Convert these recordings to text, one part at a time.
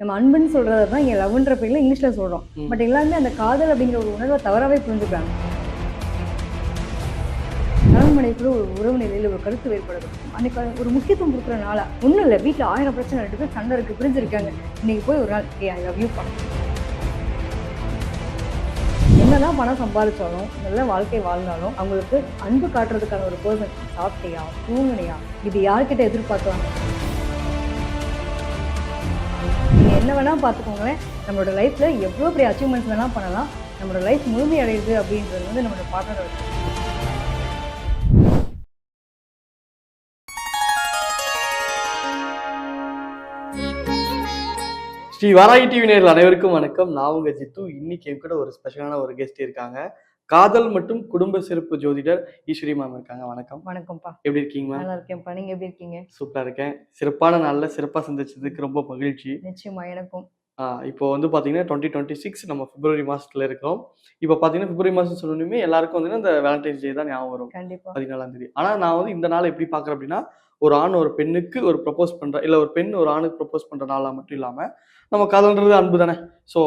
நம்ம அன்புன்னு சொல்றதை தான் இங்கே லவ்ன்ற பேர்ல இங்கிலீஷ்ல சொல்றோம். பட் எல்லாருமே அந்த காதல் அப்படிங்கிற ஒரு உணர்வை தவறாவே புரிஞ்சுக்கிறாங்க. கணவன் மனைவிக்குள்ள ஒரு உறவு நிலையில ஒரு கருத்து வேறுபடுது. அன்னைக்கு ஒரு முக்கியத்துவம் கொடுக்குற நாளா? ஒன்றும் இல்லை. வீட்டில் ஆயிரம் பிரச்சனை ரெண்டு பேர் சண்டை இருக்கு பிரிஞ்சிருக்காங்க. இன்னைக்கு போய் ஒரு நாள் ஏ ஐ லவ் யூ என்னதான் பணம் சம்பாதிச்சாலும் நல்ல வாழ்க்கை வாழ்ந்தாலும் அவங்களுக்கு அன்பு காட்டுறதுக்கான ஒரு பர்சன் சாப்பிட்டியா தூங்குனியா? இது யார்கிட்ட எதிர்பார்க்கலாம் நீங்கள் என்ன வேணால் பார்த்துக்கோங்களேன். நம்மளோட லைஃப்பில் எவ்வளோ பெரிய அச்சீவ்மெண்ட்ஸ் வேணால் பண்ணலாம். நம்மளோட லைஃப் முழுமை அடையுது அப்படின்றது வந்து நம்மளோட பாட்டோட ஸ்ரீ வாராயி டிவி நேரில் அனைவருக்கும் வணக்கம். நான் உங்கள் ஜித்து. இன்னைக்கு என் கூட ஒரு ஸ்பெஷலான ஒரு கெஸ்ட் இருக்காங்க. காதல் மற்றும் குடும்ப சிறப்பு ஜோதிடர் ஈஸ்வரி மேம் இருக்காங்க. வணக்கம். வணக்கம்ப்பா. எப்படி இருக்கீங்க மேம் நல்லா இருக்கேன்ப்பா நீங்கள் எப்படி இருக்கீங்க? சூப்பரா இருக்கேன். சிறப்பான நாள்ல சிறப்பா சந்திச்சதுக்கு ரொம்ப மகிழ்ச்சி. நிச்சயமா எனக்கும். இப்போ வந்து பாத்தீங்கன்னா டுவெண்ட்டி டுவெண்ட்டி சிக்ஸ் நம்ம பிப்ரவரி மாசத்துல இருக்கோம். இப்போ பாத்தீங்கன்னா பிப்ரவரி மாசம் சொல்லணுமே எல்லாருக்கும் வந்து இந்த வேலண்டைன்ஸ் டே தான் ஞாபகம் வரும். பதினாலாம் தேதி. ஆனா நான் வந்து இந்த நாளை எப்படி பாக்குறேன் அப்படின்னா ஒரு ஆண் ஒரு பெண்ணுக்கு ஒரு ப்ரப்போஸ் பண்ற இல்ல ஒரு பெண் ஒரு ஆணுக்கு ப்ரப்போஸ் பண்ற நாளா மட்டும் இல்லாம நம்ம காதல்ன்றது அன்பு தானே. ஸோ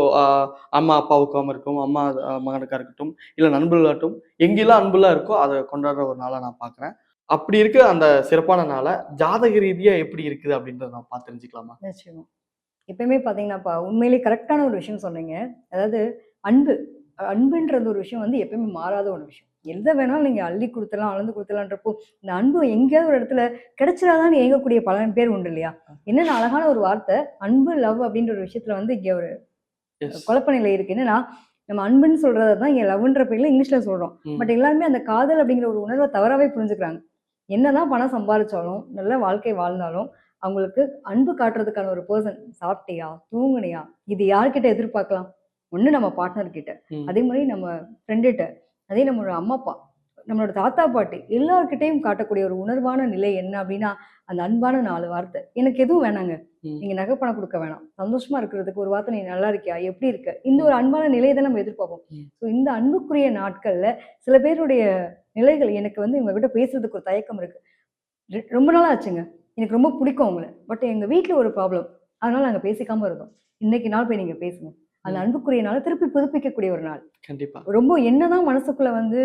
அம்மா அப்பாவுக்காம இருக்கும் அம்மா ஆஹ் மகனுக்கா இருக்கட்டும் இல்ல நண்பர்களாகட்டும் எங்கெல்லாம் அன்புலாம் இருக்கோ அதை கொண்டாடுற ஒரு நாளா நான் பாக்குறேன். அப்படி இருக்க அந்த சிறப்பான நாளை ஜாதக ரீதியா எப்படி இருக்குது அப்படின்றத நான் பார்த்து தெரிஞ்சுக்கலாமா? நிச்சயமா. எப்பயுமே பார்த்தீங்கன்னாப்பா உண்மையிலேயே கரெக்டான ஒரு விஷயம் சொன்னீங்க. அதாவது அன்பு அன்புன்றது ஒரு விஷயம் வந்து எப்பயுமே மாறாத ஒரு விஷயம். எதை வேணாலும் நீங்கள் அள்ளி கொடுத்துலாம் அளந்து கொடுத்துலான்றப்போ இந்த அன்பு எங்கேயாவது ஒரு இடத்துல கிடைச்சிடாதான் ஏங்கக்கூடிய பல பேர் உண்டு இல்லையா? என்னென்ன அழகான ஒரு வார்த்தை அன்பு லவ் அப்படின்ற ஒரு விஷயத்துல வந்து இங்கே ஒரு குழப்ப நிலை இருக்கு. என்னன்னா நம்ம அன்புன்னு சொல்றதை தான் இங்கே லவ்ன்ற பேர்ல இங்கிலீஷ்ல சொல்றோம். பட் எல்லாருமே அந்த காதல் அப்படிங்கிற ஒரு உணர்வை தவறாவே புரிஞ்சுக்கிறாங்க. என்னதான் பணம் சம்பாதிச்சாலும் நல்ல வாழ்க்கை வாழ்ந்தாலும் அவங்களுக்கு அன்பு காட்டுறதுக்கான ஒரு பர்சன் சாப்பிட்டியா தூங்குனியா இது யார்கிட்ட எதிர்பார்க்கலாம்? ஒண்ணு நம்ம பார்ட்னர் கிட்ட. அதே மாதிரி நம்ம ஃப்ரெண்டுகிட்ட அதே நம்மளோட அம்மா அப்பா நம்மளோட தாத்தா பாட்டி எல்லார்கிட்டையும் காட்டக்கூடிய ஒரு உணர்வான நிலை என்ன அப்படின்னா அந்த அன்பான நாலு வார்த்தை. எனக்கு எதுவும் வேணாங்க. நீங்க நகை பணம் கொடுக்க வேணாம். சந்தோஷமா இருக்கிறதுக்கு ஒரு வார்த்தை நீ நல்லா இருக்கியா? எப்படி இருக்க? இந்த ஒரு அன்பான நிலையை தான் நம்ம எதிர்பார்ப்போம். ஸோ இந்த அன்புக்குரிய நாட்கள்ல சில பேருடைய நிலைகள் எனக்கு வந்து இவங்க கிட்ட பேசுறதுக்கு ஒரு தயக்கம் இருக்கு. ரொம்ப நாளா ஆச்சுங்க. எனக்கு ரொம்ப பிடிக்கும் உங்களை பட் எங்க வீட்ல ஒரு ப்ராப்ளம். அதனால நாங்க பேசிக்காம இருந்தோம். இன்னைக்கு நாள் போய் நீங்க பேசுங்க. அந்த. அன்புக்குரிய நாள் திருப்பி புதுப்பிக்கக்கூடிய ஒரு நாள். கண்டிப்பா. ரொம்ப என்னதான் மனசுக்குள்ள வந்து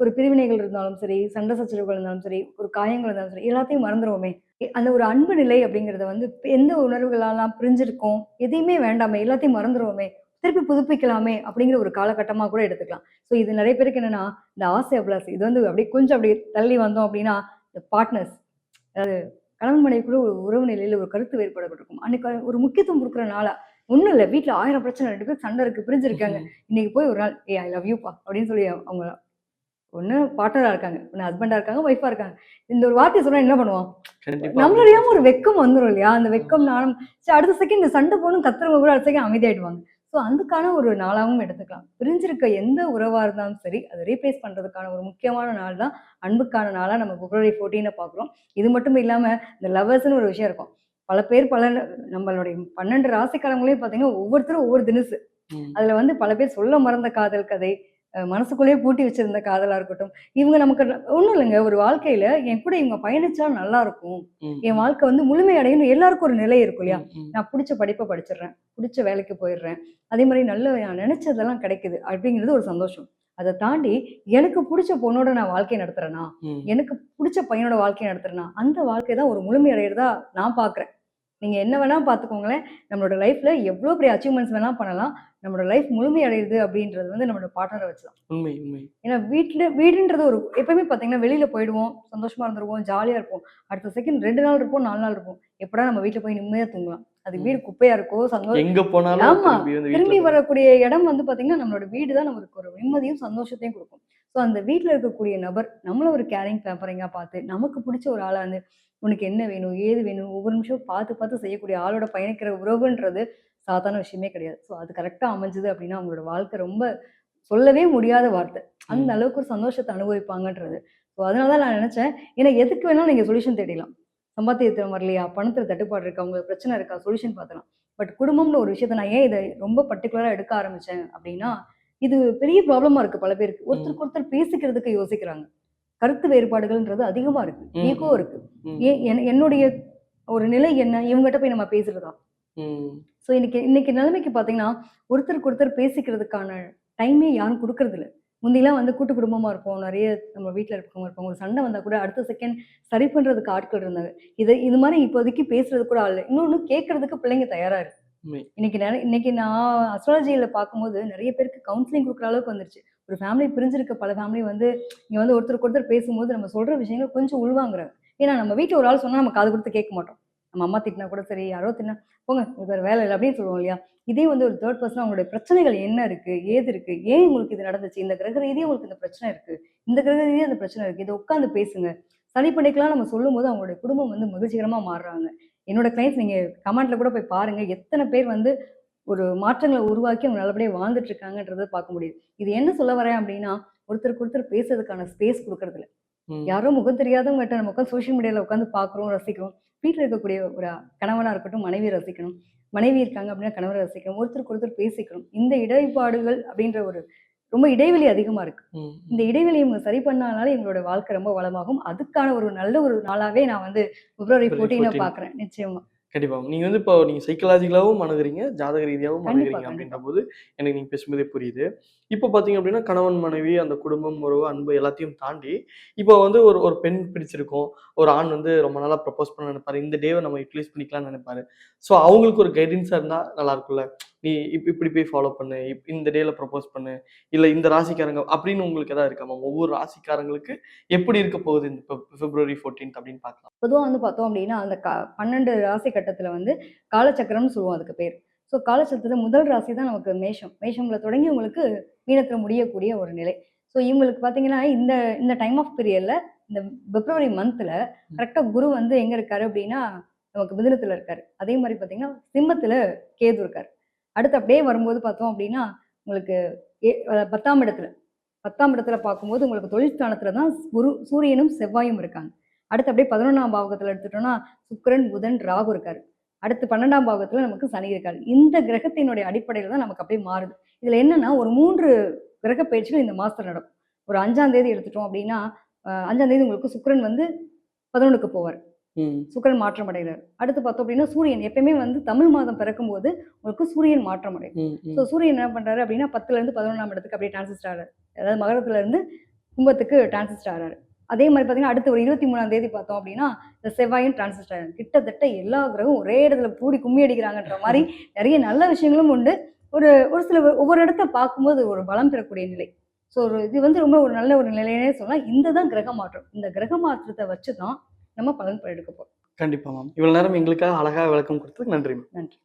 ஒரு பிரிவினைகள் இருந்தாலும் சரி சண்டை சச்சரவுகள் இருந்தாலும் சரி ஒரு காயங்கள் இருந்தாலும் சரி எல்லாத்தையும் மறந்துடுவோமே எ- அந்த ஒரு அன்பு நிலை அப்படிங்கறத வந்து எந்த உணர்வுகளெல்லாம் பிரிஞ்சிருக்கோம் எதையுமே வேண்டாமே எல்லாத்தையும் மறந்துடுவோமே திருப்பி புதுப்பிக்கலாமே அப்படிங்கிற ஒரு காலகட்டமா கூட எடுத்துக்கலாம். ஸோ இது நிறைய பேருக்கு என்னன்னா இந்த ஆசை அபிலாசை இது வந்து அப்படியே கொஞ்சம் அப்படியே தள்ளி வந்தோம் அப்படின்னா இந்த பார்ட்னர்ஸ் அதாவது கணவன் மனைவிக்குள்ள ஒரு உறவு நிலையில ஒரு கருத்து வேறுபாடுபட்டிருக்கும் அன்னைக்கு ஒரு முக்கியத்துவம் கொடுக்குற நாளா ஒன்றும் இல்லை. வீட்டில் ஆயிரம் பிரச்சனை ரெண்டு பேர் சண்டை இருக்கு பிரிஞ்சிருக்காங்க. இன்னைக்கு போய் ஒரு நாள் ஏ ஐ லவ் யூப்பா அப்படின்னு சொல்லி அவங்க ஒன்று பார்ட்னராக இருக்காங்க. ஒன்று ஹஸ்பண்டாக இருக்காங்க ஒய்ஃபாக இருக்காங்க. இந்த ஒரு வார்த்தையை சொன்னா என்ன பண்ணுவான்? கண்டிப்பா. நம்மள அறியாம ஒரு வெக்கம் வந்துடும் இல்லையா? அந்த வெக்கம் நானும் சரி அடுத்த செகண்ட் இந்த சண்டை போகணும் கத்துறவங்க கூட அடுத்த செகண்ட் அமைதியாயிடுவாங்க. ஸோ அதுக்கான ஒரு நாளாகவும் எடுத்துக்கலாம். பிரிஞ்சிருக்க எந்த உறவாக இருந்தாலும் சரி அதை ரீப்ளேஸ் பண்ணுறதுக்கான ஒரு முக்கியமான நாள் தான் அன்புக்கான நாளாக நம்ம பிப்ரவரி ஃபோர்டீனை பார்க்குறோம். இது மட்டும் இல்லாமல் இந்த லவர்ஸ்னு ஒரு விஷயம் இருக்கும். பல பேர் பல நம்மளுடைய பன்னெண்டு ராசிக்காரங்களையும் பார்த்தீங்கன்னா ஒவ்வொருத்தரும் ஒவ்வொரு தினசு. அதுல வந்து பல பேர் சொல்ல மறந்த காதல் கதை மனசுக்குள்ளேயே பூட்டி வச்சிருந்த காதலா இருக்கட்டும். இவங்க நமக்கு ஒண்ணும் இல்லைங்க. ஒரு வாழ்க்கையில என் கூட இவங்க பயணிச்சா நல்லா இருக்கும். என் வாழ்க்கை வந்து முழுமை அடையணும். எல்லாருக்கும் ஒரு நிலை இருக்கும் இல்லையா. நான் பிடிச்ச படிப்பை படிச்சிடுறேன். பிடிச்ச வேலைக்கு போயிடுறேன். அதே மாதிரி நல்ல நான் நினைச்சதெல்லாம் கிடைக்குது. அப்படிங்கிறது ஒரு சந்தோஷம். அதை தாண்டி எனக்கு பிடிச்ச பொண்ணோட நான் வாழ்க்கை நடத்துறேனா. எனக்கு பிடிச்ச பையனோட வாழ்க்கையை நடத்துறேனா? அந்த வாழ்க்கை தான் ஒரு முழுமை அடையிறதா நான் பார்க்குறேன் நீங்க என்ன வேணா பார்த்துக்கோங்களேன் நம்மளோட லைஃப்ல எவ்வளோ பெரிய அச்சீவ்மெண்ட்ஸ் வேணா பண்ணலாம். நம்மளோட லைஃப் முழுமை அடையுது அப்படின்றது வந்து நம்மளோட பார்ட்னரை வச்சுதான். உண்மை உண்மை. ஏன்னா வீட்டில் வீடுன்றது ஒரு எப்பவுமே பார்த்தீங்கன்னா வெளியில போயிடுவோம் சந்தோஷமா இருந்துருவோம் ஜாலியா இருப்போம். அடுத்த செகண்ட் ரெண்டு நாள் இருப்போம் நாலு நாள் இருப்போம். எப்படா நம்ம வீட்டில் போய் நிம்மதியா தூங்கலாம். அது. வீடு குப்பையா இருக்கோ சந்தோஷம் எங்க போனாலும் ஆமா. திரும்பி வரக்கூடிய இடம் வந்து பாத்தீங்கன்னா நம்மளோட வீடு தான் நமக்கு ஒரு நிம்மதியும் சந்தோஷத்தையும் கொடுக்கும். ஸோ அந்த வீட்டில் இருக்கக்கூடிய நபர் நம்மள ஒரு கேரிங் பேப்பரிங்காக பார்த்து நமக்கு பிடிச்ச ஒரு ஆளா வந்து உனக்கு என்ன வேணும் ஏது வேணும் ஒவ்வொரு நிமிஷம் பார்த்து பார்த்து செய்யக்கூடிய ஆளோட பயணிக்கிற உறவுன்றது சாதாரண விஷயமே கிடையாது. ஸோ அது கரெக்டாக அமைஞ்சது அப்படின்னா அவங்களோட வாழ்க்கை ரொம்ப சொல்லவே முடியாத வார்த்தை. அந்த. அளவுக்கு ஒரு சந்தோஷத்தை அனுபவிப்பாங்கன்றது. ஸோ அதனால தான் நான் நினைச்சேன் ஏன்னா எதுக்கு வேணாலும் நீங்கள் சொல்யூஷன் தேடிடலாம். சம்பாத்தியத்தில் வரலையா பணத்தில் தட்டுப்பாடு இருக்கா உங்களுக்கு பிரச்சனை இருக்கா சொல்யூஷன் பார்த்துலாம். பட் குடும்பம்னு ஒரு விஷயத்த நான் ஏன் இதை ரொம்ப பர்டிகுலராக எடுக்க ஆரம்பிச்சேன் அப்படின்னா இது பெரிய ப்ராப்ளமா இருக்கு பல பேருக்கு. ஒருத்தருக்கு ஒருத்தர் பேசிக்கிறதுக்கு யோசிக்கிறாங்க. கருத்து வேறுபாடுகள்ன்றது அதிகமா இருக்கு. ஈகோ. இருக்கு. என்னுடைய ஒரு நிலை என்ன? இவங்ககிட்ட போய் நம்ம பேசுறதா. ஸோ இன்னைக்கு இன்னைக்கு நிலைமைக்கு பார்த்தீங்கன்னா ஒருத்தருக்கு ஒருத்தர் பேசிக்கிறதுக்கான டைமே யாரும் கொடுக்கறது இல்ல முந்திலாம் வந்து கூட்டு குடும்பமா இருப்போம். நிறைய நம்ம வீட்டில் இருக்கவங்க இருப்பாங்க. ஒரு சண்டை வந்தா கூட அடுத்த செகண்ட் சரி பண்றதுக்கு ஆட்கள் இருந்தாங்க. இது இது மாதிரி இப்போதைக்கு பேசுறது கூட ஆள் இல்லை. இன்னொன்று கேட்கறதுக்கு பிள்ளைங்க தயாரா இருக்கு. இன்னைக்கு நிறைய இன்னைக்கு நான் அஸ்ட்ராலஜியில் பார்க்கும்போது நிறைய பேருக்கு கவுன்சிலிங் கொடுக்குற அளவுக்கு வந்துருச்சு. ஒரு ஃபேமிலி பிரிஞ்சிருக்க பல ஃபேமிலி வந்து இங்கே வந்து ஒருத்தருக்கு ஒருத்தர் பேசும்போது நம்ம சொல்ற விஷயங்கள் கொஞ்சம் உள்வாங்குறாங்க. ஏன்னா நம்ம வீட்டில் ஒரு ஆள் சொன்னால் நம்ம காது கொடுத்து கேட்க மாட்டோம். நம்ம அம்மா திட்டினா கூட சரி யாரோ திட்டினா போங்க வேலை இல்லை அப்படின்னு சொல்லுவோம் இல்லையா? இதே வந்து ஒரு தேர்ட் பர்சன் அவங்களுடைய பிரச்சனைகள் என்ன இருக்கு ஏது இருக்கு ஏன் உங்களுக்கு இது நடந்துச்சு இந்த கிரக ரீதியே உங்களுக்கு இந்த பிரச்சனை இருக்கு இந்த கிரக ரீதியே அந்த பிரச்சனை இருக்கு இதை உட்காந்து பேசுங்க. சரி பண்ணிக்கலாம் நம்ம சொல்லும்போது அவங்களுடைய குடும்பம் வந்து மகிழ்ச்சிகரமா மாறுறாங்க. என்னோட கிளைண்ட்ஸ் நீங்க கமெண்ட்ல கூட போய் பாருங்க எத்தனை பேர் வந்து ஒரு மாற்றங்களை உருவாக்கி அவங்க நல்லபடியாக வாழ்ந்துட்டு இருக்காங்கன்றதை பார்க்க முடியுது. இது என்ன சொல்ல வரேன் அப்படின்னா ஒருத்தருக்கு ஒருத்தர் பேசுறதுக்கான ஸ்பேஸ் கொடுக்கறது இல்ல ம். யாரோ முகம் தெரியாதவங்ககிட்ட நம்ம உட்காந்து சோஷியல் மீடியாவில் உட்காந்து பார்க்குறோம் ரசிக்கிறோம். வீட்டில் இருக்கக்கூடிய ஒரு கணவனாக இருக்கட்டும் மனைவி ரசிக்கணும். மனைவி இருக்காங்க அப்படின்னா கணவரை ரசிக்கணும். ஒருத்தருக்கு ஒருத்தர் பேசிக்கணும். இந்த இடைப்பாடுகள் அப்படின்ற ஒரு ரொம்ப இடைவெளி அதிகமாக இருக்கு. இந்த இடைவெளியை இவங்க சரி பண்ணாலே எங்களோட வாழ்க்கை ரொம்ப வளமாகும். அதுக்கான ஒரு நல்ல ஒரு நாளாவே நான் வந்து பிப்ரவரி ஃபோர்டீனை 14. பார்க்குறேன். நிச்சயமா. கண்டிப்பா. நீங்க வந்து இப்போ நீங்க சைக்கலாஜிக்கலாவும் அணுகுறீங்க ஜாதக ரீதியாகவும் அணுகுறீங்க அப்படின்ற போது எனக்கு நீங்க பேசும்போதே புரியுது. இப்போ பாத்தீங்க அப்படின்னா கணவன் மனைவி அந்த குடும்பம் உறவு அன்பு எல்லாத்தையும் தாண்டி இப்போ வந்து ஒரு ஒரு பெண் பிடிச்சிருக்கும் ஒரு ஆண் வந்து ரொம்ப நாளா ப்ரப்போஸ் பண்ண நினைப்பாரு. இந்த டேவை நம்ம யூட்டிலைஸ் பண்ணிக்கலாம்னு நினைப்பாரு. ஸோ அவங்களுக்கு ஒரு கைடன்ஸா இருந்தா நல்லா இருக்கும்ல? நீ இப் இப்படி போய் ஃபாலோ பண்ணு இப் இந்த டேல ப்ரப்போஸ் பண்ணு இல்லை இந்த ராசிக்காரங்க அப்படின்னு உங்களுக்கு எதாவது இருக்கா மேம் ஒவ்வொரு ராசிக்காரங்களுக்கு எப்படி இருக்க போகுது இந்த பிப்ரவரி 14th அப்படின்னு பார்க்கலாம். பொதுவாக வந்து பார்த்தோம் அப்படின்னா அந்த க பன்னெண்டு ராசி கட்டத்தில் வந்து காலச்சக்கரம்னு சொல்லுவோம் அதுக்கு பேர். ஸோ காலச்சக்கரத்தில் முதல் ராசி தான் நமக்கு மேஷம். மேஷமில் தொடங்கி உங்களுக்கு மீனத்தில் முடியக்கூடிய ஒரு நிலை. ஸோ இவங்களுக்கு பார்த்தீங்கன்னா இந்த இந்த டைம் ஆஃப் பீரியடில் இந்த பிப்ரவரி மந்தில் கரெக்டாக குரு வந்து எங்கே இருக்காரு அப்படின்னா நமக்கு மிதுனத்தில் இருக்காரு. அதே மாதிரி பார்த்தீங்கன்னா சிம்மத்தில் கேது இருக்காரு. அடுத்து அப்படியே வரும்போது பார்த்தோம் அப்படின்னா உங்களுக்கு ஏ- பத்தாம் இடத்துல பத்தாம் இடத்துல பார்க்கும்போது உங்களுக்கு தொழில் தான் குரு சூரியனும் செவ்வாயும் இருக்காங்க. அடுத்து அப்படியே பதினொன்றாம் பாவகத்தில் எடுத்துட்டோம்னா சுக்கிரன் புதன் ராகு இருக்காரு. அடுத்து பன்னெண்டாம் பாவகத்தில் நமக்கு சனி இருக்காரு. இந்த கிரகத்தினுடைய அடிப்படையில் தான் நமக்கு அப்படியே மாறுது. இதில் என்னன்னா ஒரு மூன்று கிரக பயிற்சிகள் இந்த மாதத்தில் நடக்கும். ஒரு அஞ்சாம் தேதி எடுத்துட்டோம் அப்படின்னா அஞ்சாம் தேதி உங்களுக்கு சுக்கரன் வந்து பதினொன்றுக்கு போவார். சுக்கிரன் மாற்றம் அடைகிறார் அடுத்து பார்த்தோம் அப்படின்னா சூரியன். எப்பயுமே வந்து தமிழ் மாதம் பிறக்கும்போது உங்களுக்கு சூரியன் மாற்றம் அடையும் ஸோ சூரியன் என்ன பண்றாரு அப்படின்னா பத்துல இருந்து பதினொன்றாம் இடத்துக்கு அப்படியே டிரான்சிஸ்ட் ஆகிறார் அதாவது மகரத்துல இருந்து கும்பத்துக்கு டிரான்சிஸ்ட் ஆகிறாரு அதே மாதிரி பார்த்தீங்கன்னா அடுத்து ஒரு இருபத்தி மூணாம் தேதி பார்த்தோம் அப்படின்னா இந்த செவ்வாயும் டிரான்சிஸ்ட் ஆகிறாரு கிட்டத்தட்ட எல்லா கிரகம் ஒரே இடத்துல கூடி கும்மி அடிக்கிறாங்கன்ற மாதிரி நிறைய நல்ல விஷயங்களும் உண்டு. ஒரு ஒரு சில ஒவ்வொரு இடத்த பார்க்கும்போது ஒரு பலம் பெறக்கூடிய நிலை. ஸோ ஒரு இது வந்து ரொம்ப ஒரு நல்ல ஒரு நிலையினே சொல்லலாம். இந்த தான் கிரக மாற்றம். இந்த கிரக மாற்றத்தை வச்சு தான் நம்ம பலன் எடுக்க போகிறோம் கண்டிப்பா மேம் இவ்வளவு நேரம் எங்களுக்காக அழகா விளக்கம் கொடுத்ததுக்கு நன்றி மேம் நன்றி.